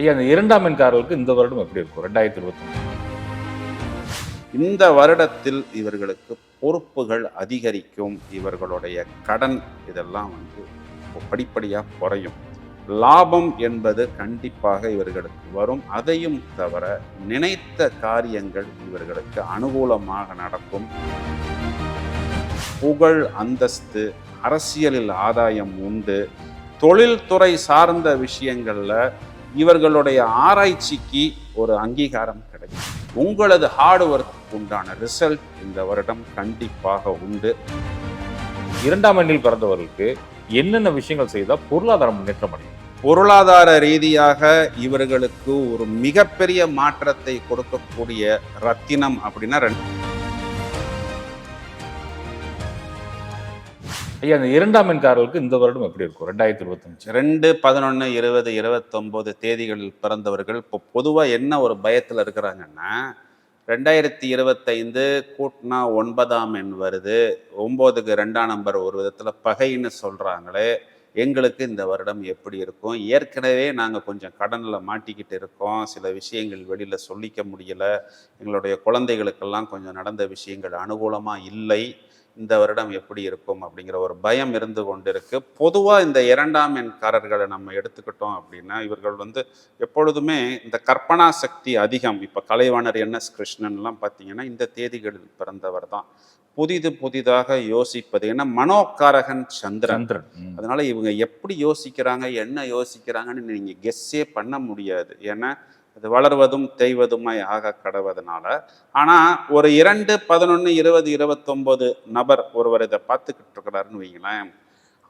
ஐயா அந்த இரண்டாம் எண்காரர்களுக்கு இந்த வருடம் எப்படி இருக்கும்? ரெண்டாயிரத்தி இருபத்தி இந்த வருடத்தில் இவர்களுக்கு பொறுப்புகள் அதிகரிக்கும். இவர்களுடைய கடன் இதெல்லாம் வந்து படிப்படியாக குறையும். லாபம் என்பது கண்டிப்பாக இவர்களுக்கு வரும். அதையும் தவிர நினைத்த காரியங்கள் இவர்களுக்கு அனுகூலமாக நடக்கும். புகழ் அந்தஸ்து அரசியலில் ஆதாயம் உண்டு. தொழில்துறை சார்ந்த விஷயங்களில் இவர்களுடைய ஆராய்ச்சிக்கு ஒரு அங்கீகாரம் கிடைக்கும். உங்களது ஹார்ட் ஒர்க் உண்டான ரிசல்ட் இந்த வருடம் கண்டிப்பாக உண்டு. இரண்டாம் எண்ணில் பிறந்தவர்களுக்கு என்னென்ன விஷயங்கள் செய்தால் பொருளாதார முன்னேற்றம் அடையும்? பொருளாதார ரீதியாக இவர்களுக்கு ஒரு மிகப்பெரிய மாற்றத்தை கொடுக்கக்கூடிய ரத்தினம் அப்படின்னா ரெண்டு ஐயா அந்த இரண்டாம் எண்காரர்களுக்கு இந்த வருடம் எப்படி இருக்கும்? ரெண்டாயிரத்தி இருபத்தஞ்சு. ரெண்டு பதினொன்று இருபது இருபத்தொம்போது தேதிகளில் பிறந்தவர்கள் இப்போ பொதுவாக என்ன ஒரு பயத்தில் இருக்கிறாங்கன்னா ரெண்டாயிரத்தி இருபத்தைந்து கூட்டினா ஒன்பதாம் எண் வருது. ஒம்போதுக்கு ரெண்டாம் நம்பர் ஒரு விதத்தில் பகைன்னு சொல்கிறாங்களே எங்களுக்கு இந்த வருடம் எப்படி இருக்கும்? ஏற்கனவே நாங்கள் கொஞ்சம் கடனில் மாட்டிக்கிட்டு இருக்கோம். சில விஷயங்கள் வெளியில் சொல்லிக்க முடியல. எங்களுடைய குழந்தைகளுக்கெல்லாம் கொஞ்சம் நடந்த விஷயங்கள் அனுகூலமாக இல்லை. இந்த வருடம் எப்படி இருக்கும் அப்படிங்கிற ஒரு பயம் இருந்து கொண்டு இருக்கு பொதுவாக இந்த இரண்டாம் எண்காரர்களை நம்ம எடுத்துக்கிட்டோம் அப்படின்னா இவர்கள் வந்து எப்பொழுதுமே இந்த கற்பனா சக்தி அதிகம். இப்போ கலைவாணர் என் எஸ் கிருஷ்ணன்லாம் பார்த்தீங்கன்னா இந்த தேதிகளில் பிறந்தவர் தான். புதிது புதிதாக யோசிப்பது. ஏன்னா மனோகாரகன் சந்திரன். அதனால இவங்க எப்படி யோசிக்கிறாங்க என்ன யோசிக்கிறாங்கன்னு நீங்க கெஸ்ஸே பண்ண முடியாது. ஏன்னா அது வளர்வதும் தேய்வதுமாய் ஆக கடவதனால. ஆனா ஒரு இரண்டு பதினொன்று இருபது இருபத்தொம்போது நபர் ஒருவர் இதை பார்த்துக்கிட்டு இருக்கிறாருன்னு வைங்களேன்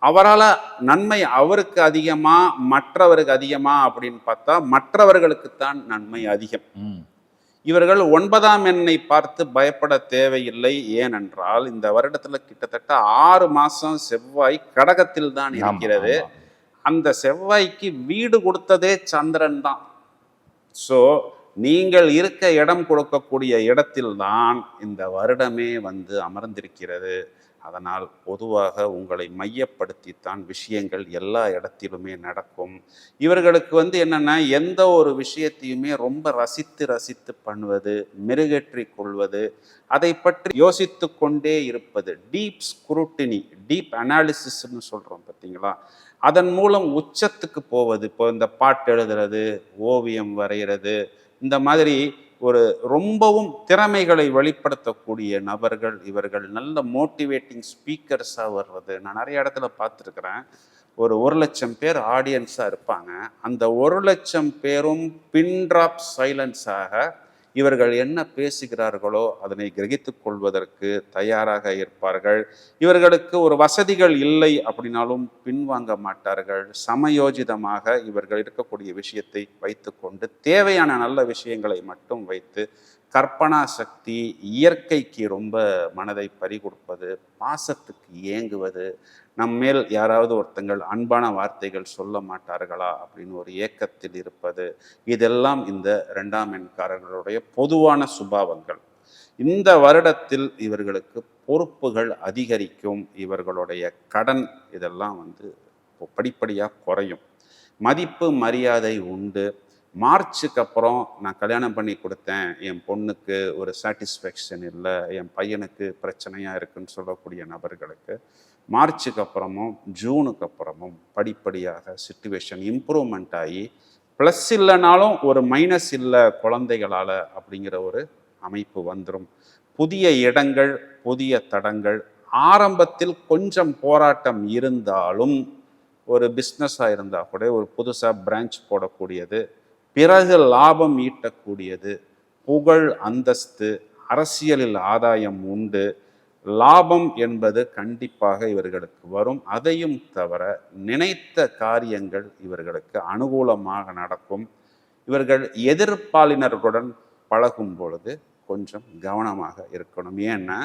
அவரால் நன்மை அவருக்கு அதிகமா மற்றவருக்கு அதிகமா அப்படின்னு பார்த்தா மற்றவர்களுக்குத்தான் நன்மை அதிகம். இவர்கள் ஒன்பதாம் எண்ணை பார்த்து பயப்பட தேவையில்லை. ஏனென்றால் இந்த வருடத்துல கிட்டத்தட்ட ஆறு மாசம் செவ்வாய் கடகத்தில் தான் இருக்கிறது. அந்த செவ்வாய்க்கு வீடு கொடுத்ததே சந்திரன் தான். ஸோ நீங்கள் இருக்க இடம் கொடுக்கக்கூடிய இடத்தில்தான் இந்த வருடமே வந்து அமர்ந்திருக்கிறது. அதனால் பொதுவாக உங்களை மையப்படுத்தித்தான் விஷயங்கள் எல்லா இடத்திலுமே நடக்கும். இவர்களுக்கு வந்து என்னென்னா எந்த ஒரு விஷயத்தையுமே ரொம்ப ரசித்து ரசித்து பண்ணுவது மெருகேற்றி கொள்வது அதை பற்றி யோசித்து கொண்டே இருப்பது டீப் ஸ்க்ரூட்டினி டீப் அனாலிசிஸ்ன்னு சொல்கிறோம் பார்த்தீங்களா? அதன் மூலம் உச்சத்துக்கு போவது இப்போ இந்த பாட்டு எழுதுறது ஓவியம் வரைகிறது இந்த மாதிரி ஒரு ரொம்பவும் திறமைகளை வெளிப்படுத்தக்கூடிய நபர்கள் இவர்கள் நல்ல மோட்டிவேட்டிங் ஸ்பீக்கர்ஸாக வர்றது நான் நிறைய இடத்துல பார்த்துருக்குறேன். ஒரு ஒரு லட்சம் பேர் ஆடியன்ஸாக இருப்பாங்க. அந்த ஒரு லட்சம் பேரும் பின் ட்ராப் சைலன்ஸாக இவர்கள் என்ன பேசுகிறார்களோ அதனை கிரகித்துக் கொள்வதற்கு தயாராக இருப்பார்கள். இவர்களுக்கு ஒரு வசதிகள் இல்லை அப்படின்னாலும் பின்வாங்க மாட்டார்கள். சமயோஜிதமாக இவர்கள் இருக்கக்கூடிய விஷயத்தை வைத்துக்கொண்டு தேவையான நல்ல விஷயங்களை மட்டும் வைத்து கற்பனா சக்தி இயற்கைக்கு ரொம்ப மனதை பறிகொடுப்பது பாசத்துக்கு ஏங்குவது நம் மேல் யாராவது ஒருத்தங்கள் அன்பான வார்த்தைகள் சொல்ல மாட்டார்களா அப்படின்னு ஒரு ஏக்கத்தில் இருப்பது இதெல்லாம் இந்த ரெண்டாம் எண்காரர்களுடைய பொதுவான சுபாவங்கள். இந்த வருடத்தில் இவர்களுக்கு பொறுப்புகள் அதிகரிக்கும். இவர்களுடைய கடன் இதெல்லாம் வந்து படிப்படியாக குறையும். மதிப்பு மரியாதை உண்டு. மார்ச்சுக்கு அப்புறம் நான் கல்யாணம் பண்ணி கொடுத்தேன். என் பொண்ணுக்கு ஒரு சாட்டிஸ்ஃபேக்ஷன் இல்லை. என் பையனுக்கு பிரச்சனையாக இருக்குன்னு சொல்லக்கூடிய நபர்களுக்கு மார்ச்சுக்கு அப்புறமும் ஜூனுக்கு அப்புறமும் படிப்படியாக சுச்சுவேஷன் இம்ப்ரூவ்மெண்ட் ஆகி ப்ளஸ் இல்லைனாலும் ஒரு மைனஸ் இல்லை குழந்தைகளால் அப்படிங்கிற ஒரு அமைப்பு வந்துடும் புதிய இடங்கள் புதிய தடங்கள் ஆரம்பத்தில் கொஞ்சம் போராட்டம் இருந்தாலும் ஒரு பிஸ்னஸாக இருந்தால் கூட ஒரு புதுசாக பிரான்ச் போடக்கூடியது பிறகு லாபம் ஈட்டக்கூடியது புகழ் அந்தஸ்து அரசியலில் ஆதாயம் உண்டு லாபம் என்பது கண்டிப்பாக இவர்களுக்கு வரும். அதையும் தவிர நினைத்த காரியங்கள் இவர்களுக்கு அனுகூலமாக நடக்கும். இவர்கள் எதிர்ப்பாளினர்களுடன் பழகும் பொழுது கொஞ்சம் கவனமாக இருக்கணும். ஏன்னா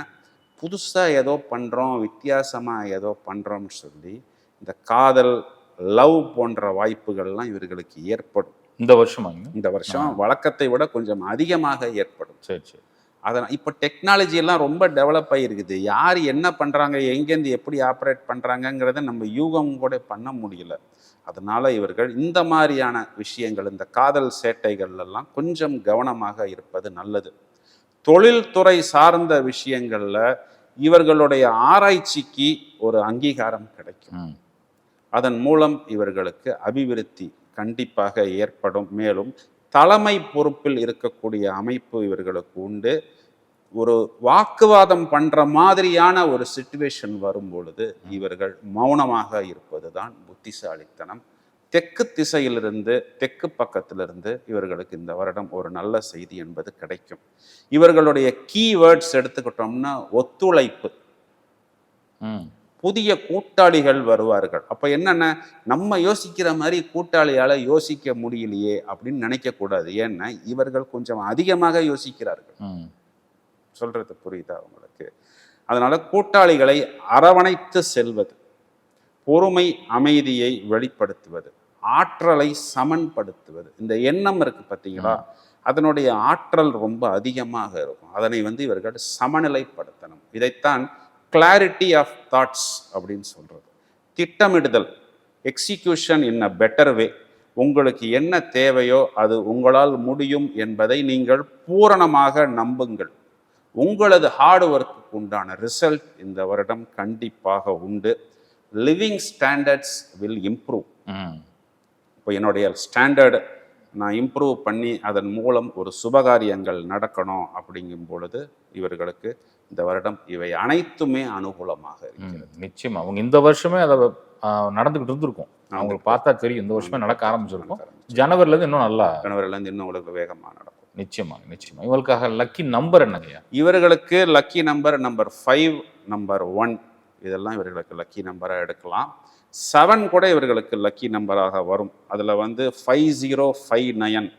புதுசாக ஏதோ பண்ணுறோம் வித்தியாசமாக ஏதோ பண்ணுறோம்னு சொல்லி இந்த காதல் லவ் போன்ற வாய்ப்புகள்லாம் இவர்களுக்கு ஏற்படும். இந்த வருஷமாங்க? இந்த வருஷம் வழக்கத்தை விட கொஞ்சம் அதிகமாக ஏற்படும். சரி சரி. அதனால் இப்போ டெக்னாலஜி எல்லாம் ரொம்ப டெவலப் ஆகிருக்குது யார் என்ன பண்ணுறாங்க எங்கேருந்து எப்படி ஆப்ரேட் பண்ணுறாங்கங்கிறத நம்ம யூகம் கூட பண்ண முடியல. அதனால இவர்கள் இந்த மாதிரியான விஷயங்கள் இந்த காதல் சேட்டைகள் எல்லாம் கொஞ்சம் கவனமாக இருப்பது நல்லது. தொழில்துறை சார்ந்த விஷயங்கள்ல இவர்களுடைய ஆராய்ச்சிக்கு ஒரு அங்கீகாரம் கிடைக்கும். அதன் மூலம் இவர்களுக்கு அபிவிருத்தி கண்டிப்பாக ஏற்படும். மேலும் தலைமை பொறுப்பில் இருக்கக்கூடிய அமைப்பு இவர்களுக்கு உண்டு. ஒரு வாக்குவாதம் பண்ற மாதிரியான ஒரு சுச்சுவேஷன் வரும் பொழுது இவர்கள் மௌனமாக இருப்பதுதான் புத்திசாலித்தனம். தெற்கு திசையிலிருந்து தெற்கு பக்கத்திலிருந்து இவர்களுக்கு இந்த வருடம் ஒரு நல்ல செய்தி என்பது கிடைக்கும். இவர்களுடைய கீவேர்ட்ஸ் எடுத்துக்கிட்டோம்னா ஒத்துழைப்பு. புதிய கூட்டாளிகள் வருவார்கள். அப்ப என்னென்ன? நம்ம யோசிக்கிற மாதிரி கூட்டாளியால யோசிக்க முடியலையே அப்படின்னு நினைக்க கூடாது. ஏன்னா இவர்கள் கொஞ்சம் அதிகமாக யோசிக்கிறார்கள். ம். சொல்றது புரியுதா உங்களுக்கு? அதனால கூட்டாளிகளை அரவணைத்து செல்வது பொறுமை அமைதியை வெளிப்படுத்துவது ஆற்றலை சமன்படுத்துவது இந்த எண்ணம் இருக்கு பார்த்தீங்களா? அதனுடைய ஆற்றல் ரொம்ப அதிகமாக இருக்கும். அதனை வந்து இவர்கள் சமநிலைப்படுத்தணும். இதைத்தான் கிளாரிட்டி ஆஃப் தாட்ஸ் அப்படின்னு சொல்றது. திட்டமிடுதல் execution in a better way உங்களுக்கு என்ன தேவையோ அது உங்களால் முடியும் என்பதை நீங்கள் பூரணமாக நம்புங்கள். உங்களது ஹார்ட் ஒர்க்குக்கு உண்டான ரிசல்ட் இந்த வருடம் கண்டிப்பாக உண்டு. Living standards will improve. இப்போ என்னுடைய ஸ்டாண்டர்டு நான் இம்ப்ரூவ் பண்ணி அதன் மூலம் ஒரு சுபகாரியங்கள் நடக்கணும் அப்படிங்கும் பொழுது இவர்களுக்கு இந்த வருடம் இவை அனைத்துமே அனுகூலமாக. இருக்கிறது. நிச்சயமா. அவங்க இந்த வருஷமே அதை நடந்துகிட்டு இருந்திருக்கும். அவங்களுக்கு பார்த்தா தெரியும் இந்த வருஷமே நடக்க ஆரம்பிச்சிருக்கும். ஜனவரில இருந்து இன்னும் நல்லா கணவர்லேருந்து இன்னும் உங்களுக்கு வேகமாக நடக்கும். நிச்சயமா நிச்சயமா. இவங்களுக்காக லக்கி நம்பர் என்னங்கய்யா இவர்களுக்கு lucky number number five number one இதெல்லாம் இவர்களுக்கு லக்கி நம்பராக எடுக்கலாம். செவன் கூட இவர்களுக்கு லக்கி நம்பராக வரும். அதில் வந்து five zero five nine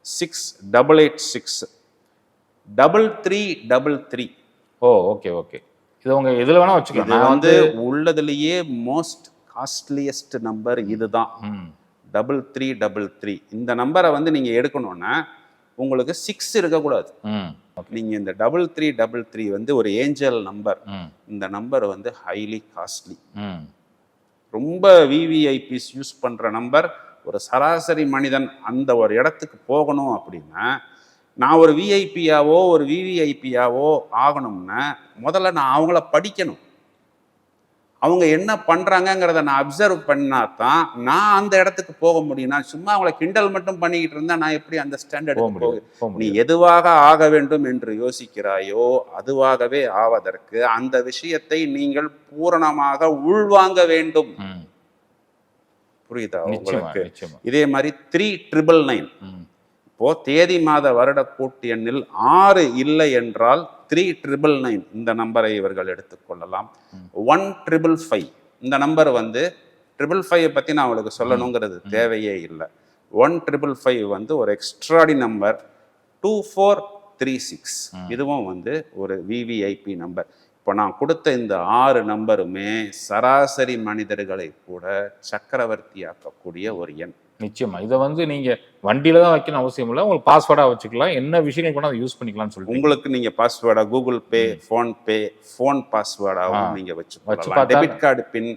six double eight six double three double three oh okay okay இது உங்க எதுல வேணா வச்சுக்கலாம் நான் வந்து உள்ளதுலேயே மோஸ்ட் காஸ்ட்லியஸ்ட் நம்பர் இதுதான். டபுள் த்ரீ டபுள் த்ரீ இந்த நம்பரை வந்து நீங்கள் எடுக்கணும்னா உங்களுக்கு சிக்ஸ் இருக்கக்கூடாது ம். நீங்கள் இந்த டபுள் த்ரீ டபுள் த்ரீ வந்து ஒரு ஏஞ்சல் நம்பர். இந்த நம்பர் வந்து ஹைலி காஸ்ட்லி. ரொம்ப விவிஐபிஸ் யூஸ் பண்ணுற நம்பர் ஒரு சராசரி மனிதன் அந்த ஒரு இடத்துக்கு போகணும் அப்படின்னா நான் ஒரு விஐபியாவோ ஒரு விவிஐபியாவோ ஆகணும்னா முதல்ல நான் அவங்கள படிக்கணும். அவங்க என்ன பண்றாங்கங்கிறத நான் அப்சர்வ் பண்ணா தான் நான் அந்த இடத்துக்கு போக முடியும் நான் சும்மா அவங்கள கிண்டல் மட்டும் பண்ணிக்கிட்டு இருந்தா நான் எப்படி அந்த போக ஸ்டாண்டர்டுக்கு போக நீ எதுவாக ஆக வேண்டும் என்று யோசிக்கிறாயோ அதுவாகவே ஆவதற்கு அந்த விஷயத்தை நீங்கள் பூரணமாக உள்வாங்க வேண்டும். புரியுதா உங்களுக்கு? இதே மாதிரி த்ரீ ட்ரிபிள் நைன் ம். இப்போ தேதி மாத வருட கூட்டு எண்ணில் ஆறு இல்லை என்றால் த்ரீ ட்ரிபிள் நைன் இந்த நம்பரை இவர்கள் எடுத்துக்கொள்ளலாம் ஒன் ட்ரிபிள் ஃபைவ் இந்த நம்பர் வந்து ட்ரிபிள் ஃபைவ் பற்றி நான் அவளுக்கு சொல்லணுங்கிறது தேவையே இல்லை. ஒன் ட்ரிபிள் ஃபைவ் வந்து ஒரு extraordinary number two four three six இதுவும் வந்து ஒரு விவிஐபி நம்பர் இப்போ நான் கொடுத்த இந்த ஆறு நம்பருமே சராசரி மனிதர்களை கூட சக்கரவர்த்தியாக்கக்கூடிய ஒரு எண். நிச்சயமா. இதை வந்து நீங்க வண்டியில தான் வைக்கணும் அவசியம் இல்லை. உங்களுக்கு பாஸ்வேர்டா வச்சுக்கலாம். என்ன விஷயங்கள் கூட அதை யூஸ் பண்ணிக்கலாம்னு சொல்லிட்டு. உங்களுக்கு நீங்க பாஸ்வேர்டா Google Pay PhonePe phone பாஸ்வேர்டாவும் ஆ. நீங்க வச்சு வச்சுக்கலாம் debit card pin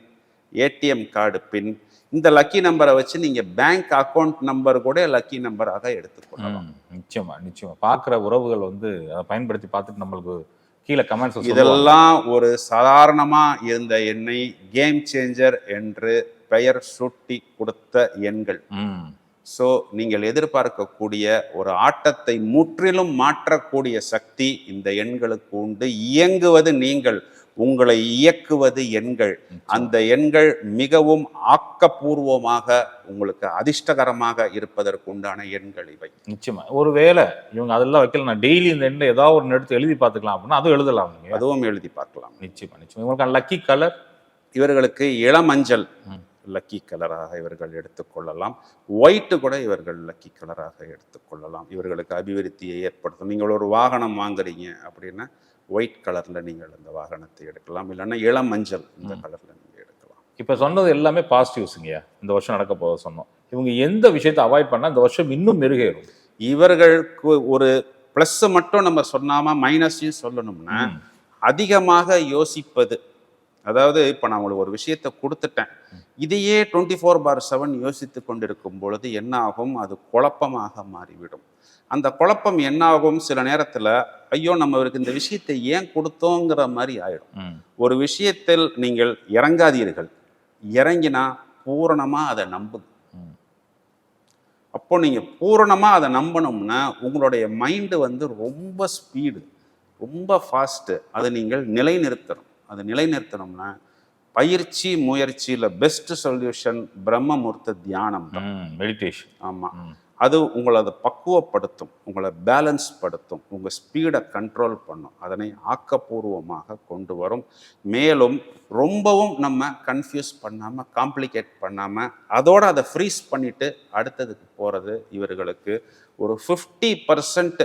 ATM card pin இந்த லக்கி நம்பரை வச்சு நீங்க பேங்க் அக்கவுண்ட் நம்பர் கூட லக்கி நம்பராக எடுத்துக்கொள்ளலாம் நிச்சயமா நிச்சயமா. பார்க்குற உறவுகள் வந்து அதை பயன்படுத்தி பார்த்துட்டு நம்மளுக்கு கீழே கமெண்ட்ஸ் இதெல்லாம் ஒரு சாதாரணமா இருந்த எண்ணை கேம் சேஞ்சர் என்று பெயர் சூட்டி கொடுத்த எண்கள். ஸோ நீங்கள் எதிர்பார்க்கக்கூடிய ஒரு ஆட்டத்தை முற்றிலும் மாற்றக்கூடிய சக்தி இந்த எண்களுக்கு உண்டு. இயங்குவது நீங்கள் உங்களை இயக்குவது எண்கள். அந்த எண்கள் மிகவும் ஆக்கப்பூர்வமாக உங்களுக்கு அதிர்ஷ்டகரமாக இருப்பதற்கு உண்டான எண்கள் இவை. நிச்சயமா. ஒருவேளை இவங்க அதெல்லாம் வைக்கல நான் டெய்லி இந்த எண்ணில் ஏதாவது ஒரு எடுத்து எழுதி பார்த்துக்கலாம் அப்படின்னா அதுவும் எழுதலாம் அதுவும் எழுதி பார்க்கலாம். நிச்சயமா நிச்சயமா. இவங்களுக்கு லக்கி கலர் இவர்களுக்கு இளமஞ்சள். லக்கி கலராக இவர்கள் எடுத்துக்கொள்ளலாம். ஒயிட்டு கூட இவர்கள் லக்கி கலராக எடுத்துக்கொள்ளலாம். இவர்களுக்கு அபிவிருத்தியை ஏற்படுத்தும். நீங்கள் ஒரு வாகனம் வாங்குறீங்க அப்படின்னா ஒயிட் கலர்ல நீங்கள் அந்த வாகனத்தை எடுக்கலாம். இல்லைன்னா இளமஞ்சள் இந்த கலர்ல நீங்க எடுக்கலாம். இப்போ சொன்னது எல்லாமே பாசிட்டிவ்ஸுங்கய்யா இந்த வருஷம் நடக்க போக சொன்னோம். இவங்க எந்த விஷயத்தை அவாய்ட் பண்ணா இந்த வருஷம் இன்னும் மெருகேறும். இவர்களுக்கு ஒரு ப்ளஸ் மட்டும் நம்ம சொன்னாம மைனஸையும் சொல்லணும்னா. அதிகமாக யோசிப்பது அதாவது இப்போ நான் உங்களுக்கு ஒரு விஷயத்தை கொடுத்துட்டேன். இதையே டுவெண்ட்டி ஃபோர் பார் செவன் யோசித்து கொண்டிருக்கும் பொழுது என்ன ஆகும்? அது குழப்பமாக மாறிவிடும். அந்த குழப்பம் என்ன ஆகும்? சில நேரத்தில் ஐயோ நம்ம இவருக்கு இந்த விஷயத்தை ஏன் கொடுத்தோங்கிற மாதிரி ஆயிடும். ஒரு விஷயத்தில் நீங்கள் இறங்காதீர்கள். இறங்கினா பூரணமா அதை நம்புங்க. அப்போ நீங்க பூரணமா அதை நம்பணும்னா உங்களுடைய மைண்டு வந்து ரொம்ப ஸ்பீடு ரொம்ப ஃபாஸ்ட்டு அதை நீங்கள் நிலைநிறுத்தணும். அதை நிலைநிறுத்தணும்னா பயிற்சி முயற்சியில் பெஸ்ட் சொல்யூஷன் பிரம்மமூர்த்த தியானம் மெடிடேஷன் ஆமாம். அது உங்களை அதை பக்குவப்படுத்தும் உங்களை பேலன்ஸ் படுத்தும் உங்கள் ஸ்பீடை கண்ட்ரோல் பண்ணும். அதனை ஆக்கப்பூர்வமாக கொண்டு வரும். மேலும் ரொம்பவும் நம்ம கன்ஃபியூஸ் பண்ணாமல் காம்ப்ளிகேட் பண்ணாமல் அதோட அதை ஃப்ரீஸ் பண்ணிட்டு அடுத்ததுக்கு போகிறது இவர்களுக்கு ஒரு ஃபிஃப்டி பர்சன்ட்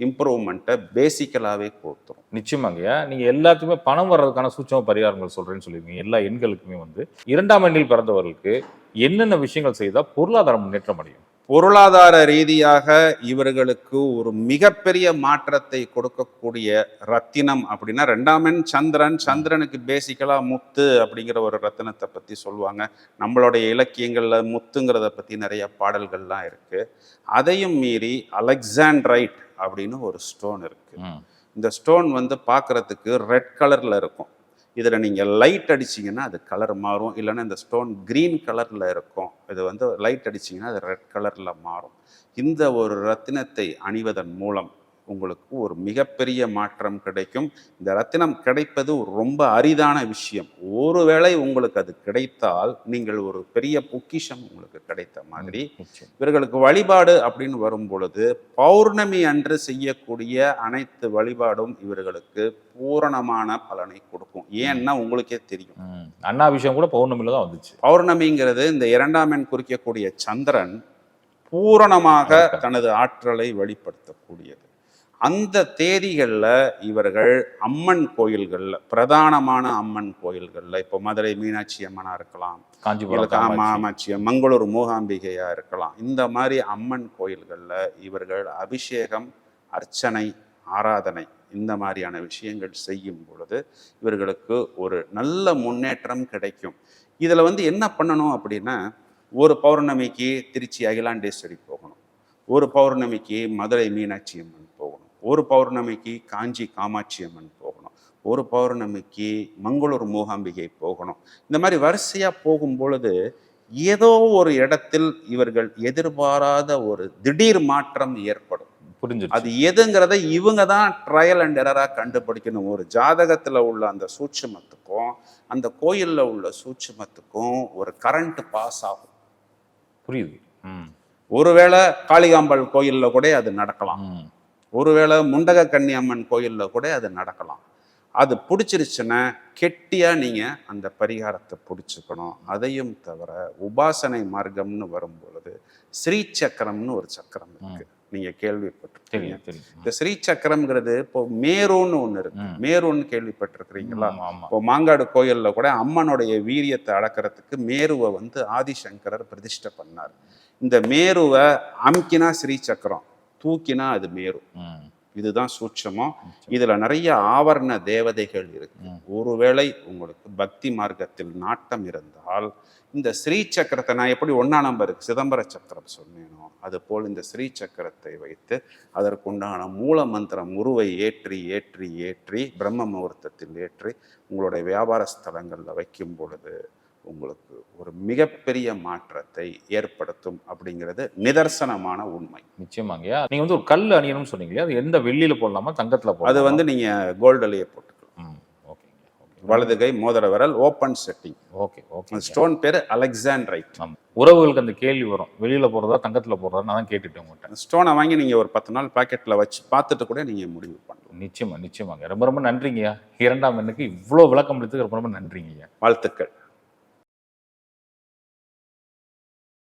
இம்ப்ரூவ்மெண்ட்டை பேசிக்கலாகவே கொடுத்துரும் நிச்சயமாங்கய்யா நீங்க எல்லாத்துக்குமே பணம் வர்றதுக்கான சூட்சம பரிகாரங்கள் சொல்றேன்னு சொல்லியிருக்கீங்க. எல்லா எண்களுக்குமே வந்து இரண்டாம் எண்ணில் பிறந்தவர்களுக்கு என்னென்ன விஷயங்கள் செய்தா பொருளாதார முன்னேற்றம் அடையும்? பொருளாதார ரீதியாக இவர்களுக்கு ஒரு மிகப்பெரிய மாற்றத்தை கொடுக்கக்கூடிய ரத்தினம் அப்படின்னா ரெண்டாம் எண் சந்திரன். சந்திரனுக்கு பேசிக்கலா முத்து அப்படிங்கிற ஒரு ரத்தினத்தை பத்தி சொல்லுவாங்க. நம்மளுடைய இலக்கியங்கள்ல முத்துங்கிறத பத்தி நிறைய பாடல்கள்லாம் இருக்கு. அதையும் மீறி அலெக்சாண்ட்ரைட் அப்படின்னு ஒரு ஸ்டோன் இருக்கு. ம். இந்த ஸ்டோன் வந்து பார்க்கறதுக்கு ரெட் கலர்ல இருக்கும். இதில் நீங்கள் லைட் அடிச்சீங்கன்னா அது கலர் மாறும். இல்லைன்னா இந்த ஸ்டோன் க்ரீன் கலரில் இருக்கும். இது வந்து லைட் அடிச்சீங்கன்னா அது ரெட் கலரில் மாறும். இந்த ஒரு ரத்தினத்தை அணிவதன் மூலம் உங்களுக்கு ஒரு மிகப்பெரிய மாற்றம் கிடைக்கும். இந்த ரத்தினம் கிடைப்பது ரொம்ப அரிதான விஷயம். ஒருவேளை உங்களுக்கு அது கிடைத்தால் நீங்கள் ஒரு பெரிய பொக்கிஷம் உங்களுக்கு கிடைத்த மாதிரி. இவர்களுக்கு வழிபாடு அப்படின்னு வரும் பொழுது பௌர்ணமி அன்று செய்யக்கூடிய அனைத்து வழிபாடும் இவர்களுக்கு பூரணமான பலனை கொடுக்கும். ஏன்னா உங்களுக்கே தெரியும். ம். அண்ணாபிஷேகம் கூட பௌர்ணமியில தான் வந்துச்சு. பௌர்ணமிங்கிறது இந்த இரண்டாம் எண் குறிக்கக்கூடிய சந்திரன் பூரணமாக. தனது ஆற்றலை வெளிப்படுத்தக்கூடியது. அந்த தேதிகளில் இவர்கள் அம்மன் கோயில்களில் பிரதானமான அம்மன் கோயில்களில் இப்போ மதுரை மீனாட்சி அம்மனா இருக்கலாம் காஞ்சிபுரம் காமாட்சி. காமாட்சி மங்களூர் மூகாம்பிகையா இருக்கலாம் இந்த மாதிரி அம்மன் கோயில்கள்ல இவர்கள் அபிஷேகம் அர்ச்சனை ஆராதனை இந்த மாதிரியான விஷயங்கள் செய்யும் பொழுது இவர்களுக்கு ஒரு நல்ல முன்னேற்றம் கிடைக்கும். இதுல வந்து என்ன பண்ணணும் அப்படின்னா ஒரு பௌர்ணமிக்கு திருச்சி அகிலாண்டேஸ்வரி போகணும். ஒரு பௌர்ணமிக்கு மதுரை மீனாட்சி அம்மன் போகணும். ஒரு பௌர்ணமிக்கு காஞ்சி காமாட்சி அம்மன் போகணும். ஒரு பௌர்ணமிக்கு மங்களூர் மூகாம்பிகை போகணும். இந்த மாதிரி வரிசையா போகும் பொழுது ஏதோ ஒரு இடத்தில் இவர்கள் எதிர்பாராத ஒரு திடீர் மாற்றம் ஏற்படும். புரிஞ்சிருச்சு. அது எதுங்கிறத இவங்க தான் ட்ரையல் அண்ட் எரரா கண்டுபிடிக்கணும். ஒரு ஜாதகத்துல உள்ள அந்த சூட்சுமத்துக்கும் அந்த கோயில்ல உள்ள சூட்சுமத்துக்கும் ஒரு கரண்ட் பாஸ் ஆகும். புரியுது. ஒருவேளை காளிகாம்பாள் கோயில்ல கூட அது நடக்கலாம். ஒருவேளை முண்டக கன்னியம்மன் கோயில்ல கூட அது நடக்கலாம். அது பிடிச்சிருச்சுன்னா கெட்டியா நீங்க அந்த பரிகாரத்தை பிடிச்சுக்கணும். அதையும் தவிர உபாசனை மார்க்கம்னு வரும் பொழுது ஸ்ரீ சக்கரம்னு ஒரு சக்கரம் இருக்கு. நீங்க கேள்விப்பட்டிருக்கீங்க இந்த ஸ்ரீ சக்கரம்ங்கிறது இப்போ மேருன்னு ஒண்ணு இருக்கு. மேருன்னு கேள்விப்பட்டிருக்கிறீங்களா? இப்போ மாங்காடு கோயில்ல கூட அம்மனுடைய வீரியத்தை அளக்கிறதுக்கு மேருவை வந்து ஆதிசங்கரர் பிரதிஷ்டை பண்ணார். இந்த மேருவை அமுக்கினா ஸ்ரீ சக்கரம் தூக்கினா அது மேரு ம். இதுதான் சூட்சமம் இதுல நிறைய ஆவரண தேவதைகள் இருக்கு. ஒருவேளை உங்களுக்கு பக்தி மார்க்கத்தில் நாட்டம் இருந்தால் இந்த ஸ்ரீ சக்கரத்தை நான் எப்படி ஒன்னா நம்பருக்கு சிதம்பர சக்கரம் சொன்னேனோ அது போல் இந்த ஸ்ரீ சக்கரத்தை வைத்து அதற்குண்டான மூல மந்திரம் உருவை ஏற்றி ஏற்றி ஏற்றி பிரம்ம முகூர்த்தத்தில் ஏற்றி உங்களுடைய வியாபார ஸ்தலங்களில் வைக்கும் பொழுது உங்களுக்கு ஒரு மிகப்பெரிய மாற்றத்தை ஏற்படுத்தும் அப்படிங்கிறது நிதர்சனமான உண்மை. நிச்சயமாங்கய்யா. நீங்க வந்து ஒரு கல் அணியணும்னு சொன்னீங்க அது எந்த வெள்ளியில போடலாமா? தங்கத்துல அது போடலாமா வந்து நீங்க கோல்டுலயே போட்டுக்கலாம். ம். ஓகேங்க ஓகே. வலது கை மோதிர விரல் open setting okay okay stone பேர் அலெக்சாண்ட்ரைட். உறவுகளுக்கு அந்த கேள்வி வரும். வெளியில போறதா தங்கத்துல போறதா நான் தான் கேட்டுட்டேன் உங்கள்கிட்ட ஸ்டோனை வாங்கி நீங்க ஒரு பத்து நாள் பாக்கெட்ல வச்சு பார்த்துட்டு கூட நீங்க முடிவு பண்ணலாம். நிச்சயமா நிச்சயமாங்க. ரொம்ப ரொம்ப நன்றிங்கய்யா. இரண்டாம் எண்ணுக்கு இவ்வளவு விளக்கம் அளித்ததுக்கு ரொம்ப ரொம்ப நன்றிங்கய்யா. வாழ்த்துக்கள்.